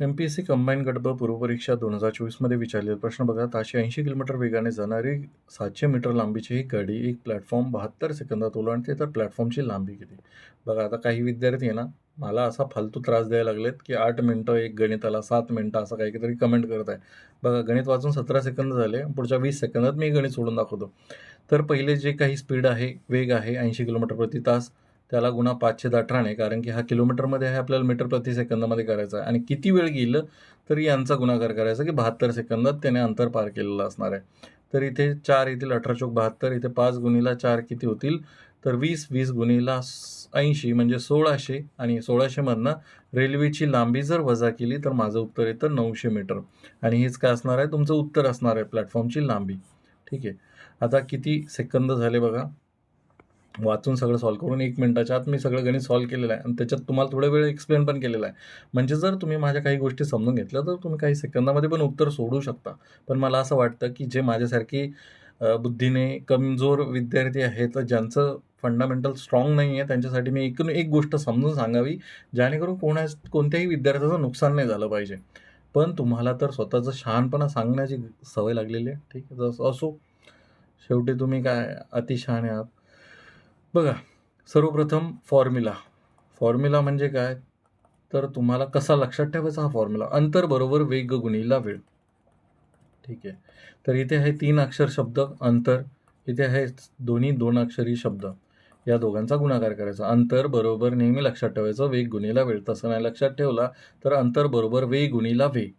M P S C combine गटब पूर्वपरीक्षा दोन हजार चोवीसमध्ये विचारलेला प्रश्न बघा ताशे ऐंशी किलोमीटर वेगाने जाणारी सातशे मीटर लांबीची ही गाडी एक प्लॅटफॉर्म बहात्तर सेकंदात ओलांडते तर प्लॅटफॉर्मची लांबी किती? बघा आता काही विद्यार्थी आहे ना मला असा फालतू त्रास द्यायला लागलेत की आठ मिनटं एक गणिताला सात मिनटं असं काहीतरी कमेंट करत आहे. बघा गणित वाचून सतरा सेकंद झाले पुढच्या वीस सेकंदात मी गणित सोडून दाखवतो. तर पहिले जे काही स्पीड आहे वेग आहे ऐंशी किलोमीटर प्रति तास त्याला गुणा पाचशे अठराने कारण की हा किलोमीटरमध्ये आहे आपल्याला मीटर प्रति सेकंदामध्ये करायचा आहे. आणि किती वेळ गेलं तरी यांचा गुणाकार करायचा की बहात्तर सेकंदात त्याने अंतर पार केलेलं असणार आहे. तर इथे चार येतील अठरा चौक बहात्तर इथे पाच गुणीला चार किती होतील? तर वीस वीस गुणीला ऐंशी म्हणजे सोळाशे आणि सोळाशेमधनं रेल्वेची लांबी जर वजा केली तर माझं उत्तर येतं नऊशे मीटर. आणि हेच काय असणार आहे? तुमचं उत्तर असणार आहे प्लॅटफॉर्मची लांबी. ठीक आहे. आता किती सेकंद झाले बघा? वाचून सगळं सॉल्व करून एक मिनटाच्या आत मी सगळं गणित सॉल्व केलेलं आहे. आणि त्याच्यात तुम्हाला थोडा वेळ एक्सप्लेन पण केलेला आहे. म्हणजे जर तुम्ही माझ्या काही गोष्टी समजून घेतल्या तर तुम्ही काही सेकंदामध्ये पण उत्तर सोडू शकता. पण मला असं वाटतं की जे माझ्यासारखी बुद्धीने कमजोर विद्यार्थी आहेत ज्यांचं फंडामेंटल स्ट्रॉंग नाही आहे त्यांच्यासाठी मी एकूण एक गोष्ट समजून सांगावी जेणेकरून कोणा कोणत्याही विद्यार्थ्याचं नुकसान नाही झालं पाहिजे. पण तुम्हाला तर स्वतःचं शहाणपणा सांगण्याची सवय लागलेली आहे. ठीक आहे जसं असो शेवटी तुम्ही काय अतिशहाणे आहात बघा सर्वप्रथम फॉर्म्युला फॉर्म्युला म्हणजे काय? तर तुम्हाला कसा लक्षात ठेवायचा हा फॉर्म्युला अंतर बरोबर वेग गुणीला वेळ. ठीक आहे. तर इथे आहे तीन अक्षर शब्द अंतर. इथे आहे दोन्ही दोन अक्षरी शब्द. या दोघांचा गुणाकार करायचा. अंतर बरोबर नेहमी लक्षात ठेवायचं वेग गुणीला वेळ. तसं नाही लक्षात ठेवला तर अंतर बरोबर वेग गुणीला वे.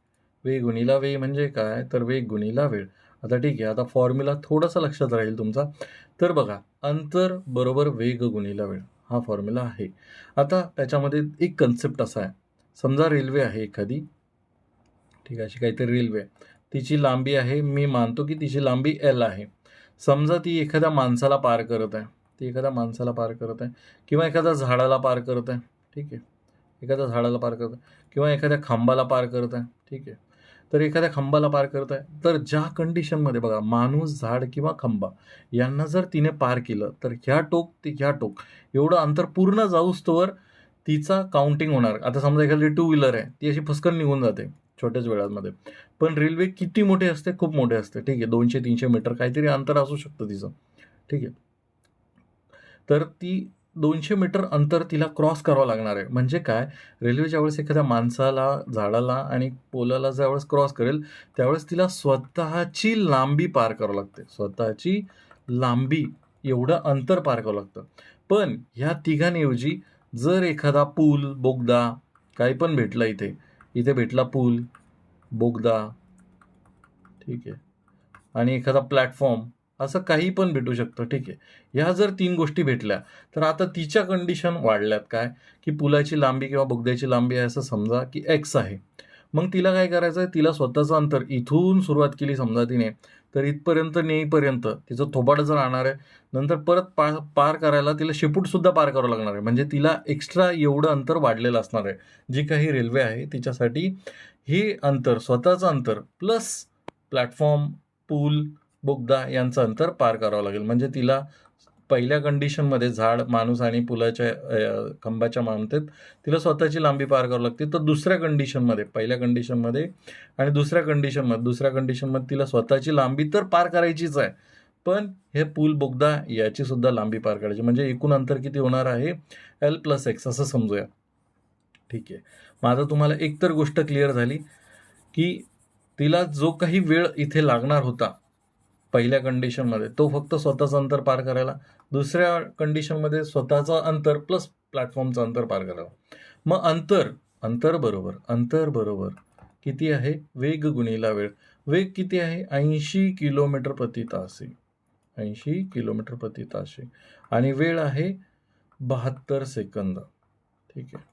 वेग गुणीला वे म्हणजे काय? तर वेग गुणीला वेळ. आता ठीक आहे आता फॉर्म्युला थोडासा लक्षात राहील तुमचा. तर बघा अंतर बरोबर वेग गुणीला वेळ. हा फॉर्म्युला आहे. आता त्याच्यामध्ये एक कन्सेप्ट असा आहे. समजा रेल्वे आहे एखादी. ठीक आहे अशी काहीतरी रेल्वे आहे तिची लांबी आहे मी मानतो की तिची लांबी एल आहे. समजा ती एखाद्या माणसाला पार करत आहे. ती एखाद्या माणसाला पार करत आहे. किंवा एखाद्या झाडाला पार करत आहे. ठीक आहे. एखाद्या झाडाला पार करत आहे. किंवा एखाद्या खांबाला पार करत आहे. ठीक आहे. तर एखाद्या खांबाला पार करत आहे तर ज्या कंडिशनमध्ये बघा माणूस झाड किंवा खांबा यांना जर तिने पार केलं तर ह्या टोक ते ह्या टोक एवढं अंतर पूर्ण जाऊस्तोवर तिचा काउंटिंग होणार. आता समजा एखादी टू व्हीलर आहे ती अशी फसकन निघून जाते छोट्याच वेळामध्ये. पण रेल्वे किती मोठे असते? खूप मोठे असते. ठीक आहे दोनशे तीनशे मीटर काहीतरी अंतर असू शकतं तिचं. ठीक आहे. तर ती दोनशे मीटर अंतर तिला क्रॉस करावं लागणार आहे. म्हणजे काय? रेल्वे ज्यावेळेस एखाद्या माणसाला झाडाला आणि पोलाला ज्यावेळेस क्रॉस करेल त्यावेळेस तिला स्वतःची लांबी पार करावं लागते. स्वतःची लांबी एवढं अंतर पार करावं लागतं. पण ह्या तिघांऐवजी जर एखादा पूल बोगदा काही पण भेटला इथे इथे भेटला पूल बोगदा ठीक आहे आणि एखादा प्लॅटफॉर्म असं काही पण भेटू शकतं ठीक आहे. ह्या जर तीन गोष्टी भेटल्या तर आता तिच्या कंडिशन वाढल्यात काय? की पुलाची लांबी किंवा बोगद्याची लांबी आहे असं समजा की एक्स आहे. मग तिला काय करायचं आहे? तिला स्वतःचं अंतर इथून सुरुवात केली समजा तिने तर इथपर्यंत नेईपर्यंत तिचं थोबाड जर राहणार आहे नंतर परत पा पार करायला तिला शेपूटसुद्धा पार करावं लागणार आहे. म्हणजे तिला एक्स्ट्रा एवढं अंतर वाढलेलं असणार आहे. जी काही रेल्वे आहे तिच्यासाठी हे अंतर स्वतःचं अंतर प्लस प्लॅटफॉर्म पूल बोगदा यांचं अंतर पार करावं लागेल. म्हणजे तिला पहिल्या कंडिशनमध्ये झाड माणूस आणि पुलाच्या खंबाच्या मानतेत तिला स्वतःची लांबी पार करावी लागते. तर दुसऱ्या कंडिशनमध्ये पहिल्या कंडिशनमध्ये आणि दुसऱ्या कंडिशनमध्ये दुसऱ्या कंडिशनमध्ये तिला स्वतःची लांबी तर पार करायचीच आहे. पण हे पूल बोगदा याची सुद्धा लांबी पार करायची. म्हणजे एकूण अंतर किती होणार आहे? एल प्लस एक्स असं समजूया. ठीक आहे. मग आता तुम्हाला एकतर गोष्ट क्लिअर झाली की तिला जो काही वेळ इथे लागणार होता पहिल्या कंडिशनमध्ये तो फक्त स्वतःचं अंतर पार करायला दुसऱ्या कंडिशनमध्ये स्वतःचं अंतर प्लस प्लॅटफॉर्मचं अंतर पार करावं. मग अंतर अंतर बरोबर अंतर बरोबर किती आहे? वेग गुणीला वेळ. वेग किती आहे? ऐंशी किलोमीटर प्रति तासी. ऐंशी किलोमीटर प्रति ताशी आणि वेळ आहे बहात्तर सेकंद. ठीक आहे.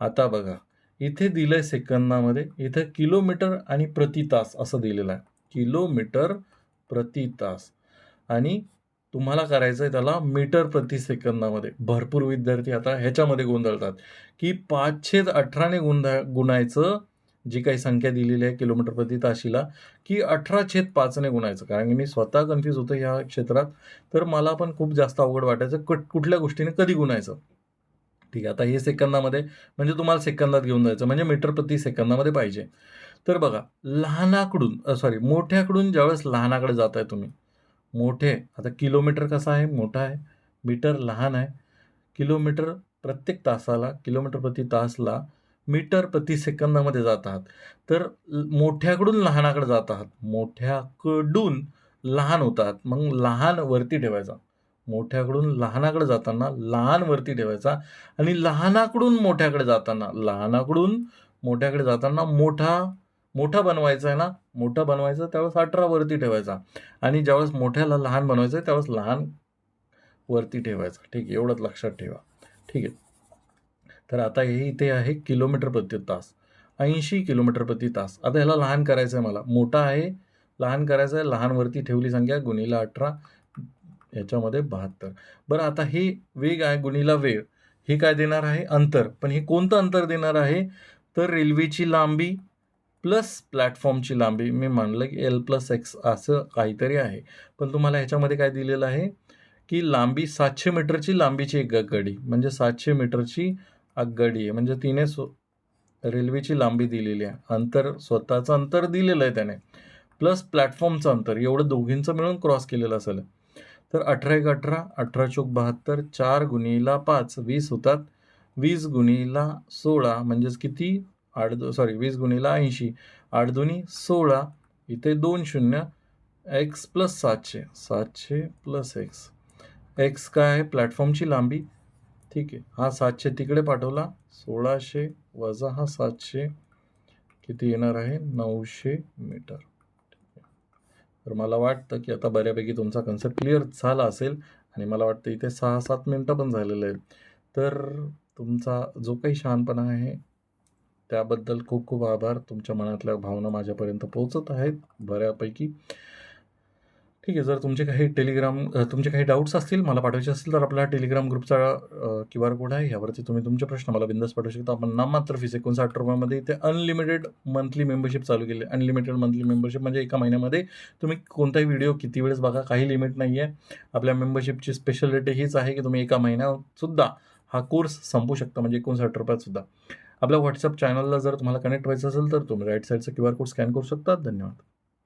आता बघा. इथे दिलंय सेकंदामध्ये इथं किलोमीटर आणि प्रति तास असं दिलेलं आहे. किलोमीटर प्रति तास. आणि तुम्हाला करायचं आहे त्याला मीटर प्रति सेकंदामध्ये. भरपूर विद्यार्थी आता ह्याच्यामध्ये गोंधळतात की पाचशे अठराने गुंधा गुणायचं जी काही संख्या दिलेली आहे किलोमीटर प्रति ताशीला की अठरा छेद पाचने गुणायचं. कारण की मी स्वतः कन्फ्यूज होतो ह्या क्षेत्रात. तर मला पण खूप जास्त अवघड वाटायचं कट कुठल्या गोष्टीने कधी गुणायचं. ठीक आहे आता हे सेकंदामध्ये म्हणजे तुम्हाला सेकंदात घेऊन जायचं म्हणजे मीटर प्रति सेकंदामध्ये पाहिजे. तर बघा लहानाकडून सॉरी मोठ्याकडून ज्यावेळेस लहानाकडे जात आहे तुम्ही मोठे आता किलोमीटर कसा आहे? मोठा आहे मीटर लहान आहे. किलोमीटर प्रत्येक तासाला किलोमीटर प्रति तासला मीटर प्रति सेकंदामध्ये जात आहात. तर मोठ्याकडून लहानाकडे जात आहात. मोठ्याकडून लहान होत आहात. मग लहान वरती ठेवायचा. मोठ्याकडून लहानाकडे जाताना लहान वरती ठेवायचा आणि लहानाकडून मोठ्याकडे जाताना लहानाकडून मोठ्याकडे जाताना मोठा मोठा बनवायचा आहे ना मोठा बनवायचा त्यावेळेस अठरावरती ठेवायचा. आणि ज्यावेळेस मोठ्याला लहान बनवायचं आहे त्यावेळेस लहान वरती ठेवायचा. ठीक आहे एवढंच लक्षात ठेवा. ठीक आहे. तर आता हे इथे आहे किलोमीटर प्रति तास. ऐंशी किलोमीटर प्रति तास. आता ह्याला लहान करायचं आहे मला. मोठा आहे लहान करायचं आहे लहानवरती ठेवली संख्या गुणीला अठरा याच्यामध्ये बहात्तर. बरं आता हे वेग आहे गुणीला वेळ. हे काय देणार आहे? अंतर. पण हे कोणतं अंतर देणार आहे? तर रेल्वेची लांबी प्लस प्लॅटफॉर्मची लांबी मी मानलं की एल प्लस एक्स असं काहीतरी आहे. पण तुम्हाला ह्याच्यामध्ये काय दिलेलं आहे? की लांबी सातशे मीटरची लांबीची एक आगगाडी म्हणजे सातशे मीटरची आगगाडी आहे. म्हणजे तिने सो रेल्वेची लांबी दिलेली आहे. अंतर स्वतःचं अंतर दिलेलं आहे त्याने. प्लस प्लॅटफॉर्मचं अंतर एवढं दोघींचं मिळून क्रॉस केलेलं असेल. तर अठरा एक अठरा अठरा चोक बहात्तर चार गुणीला पाच वीस होतात. वीस गुणीला सोळा म्हणजेच किती? आठ दो सॉरी वीस गुणीला ऐंशी. आठ दोन्ही सोळा. इथे दोन शून्य. एक्स प्लस सातशे. सातशे प्लस एक्स एक्स काय आहे? प्लॅटफॉर्मची लांबी. ठीक आहे. हा सातशे तिकडे पाठवला. सोळाशे वजा हा सातशे. किती येणार आहे? नऊशे मीटर. ठीक तर मला वाटतं की आता बऱ्यापैकी तुमचा कन्सेप्ट क्लिअर झाला असेल आणि मला वाटतं इथे सहा सात मिनटं पण झालेलं आहे तर तुमचा जो काही शहाणपणा आहे त्याबद्दल खूप खूप आभार. तुमच्या मनातल्या भावना माझ्यापर्यंत पोहोचत आहेत बऱ्यापैकी. ठीक आहे जर तुमचे काही टेलिग्राम तुमचे काही डाऊट्स असतील मला पाठवायचे असतील तर आपला टेलिग्राम ग्रुपचा क्यू आर कोड आहे. यावरती तुम्ही तुमचे प्रश्न मला बिंदास पाठवू शकता. आपण नाममात्र फीस एकोणसाठ रुपयामध्ये इथे अनलिमिटेड मंथली मेंबरशिप चालू केली. अनलिमिटेड मंथली मेंबरशिप म्हणजे एका महिन्यामध्ये तुम्ही कोणताही व्हिडिओ किती वेळेस बघा काही लिमिट नाही आहे आपल्या मेंबरशिपची स्पेशालिटी हीच आहे की तुम्ही एका महिन्यातसुद्धा हा कोर्स संपू शकता म्हणजे एकोणसाठ रुपयात सुद्धा. आपल्या व्हॉट्सअप चॅनलला जर तुम्हाला कनेक्ट व्हायचं असेल तर तुम्ही राईट साईडचा क्यू आर कोड स्कॅन करू शकता धन्यवाद.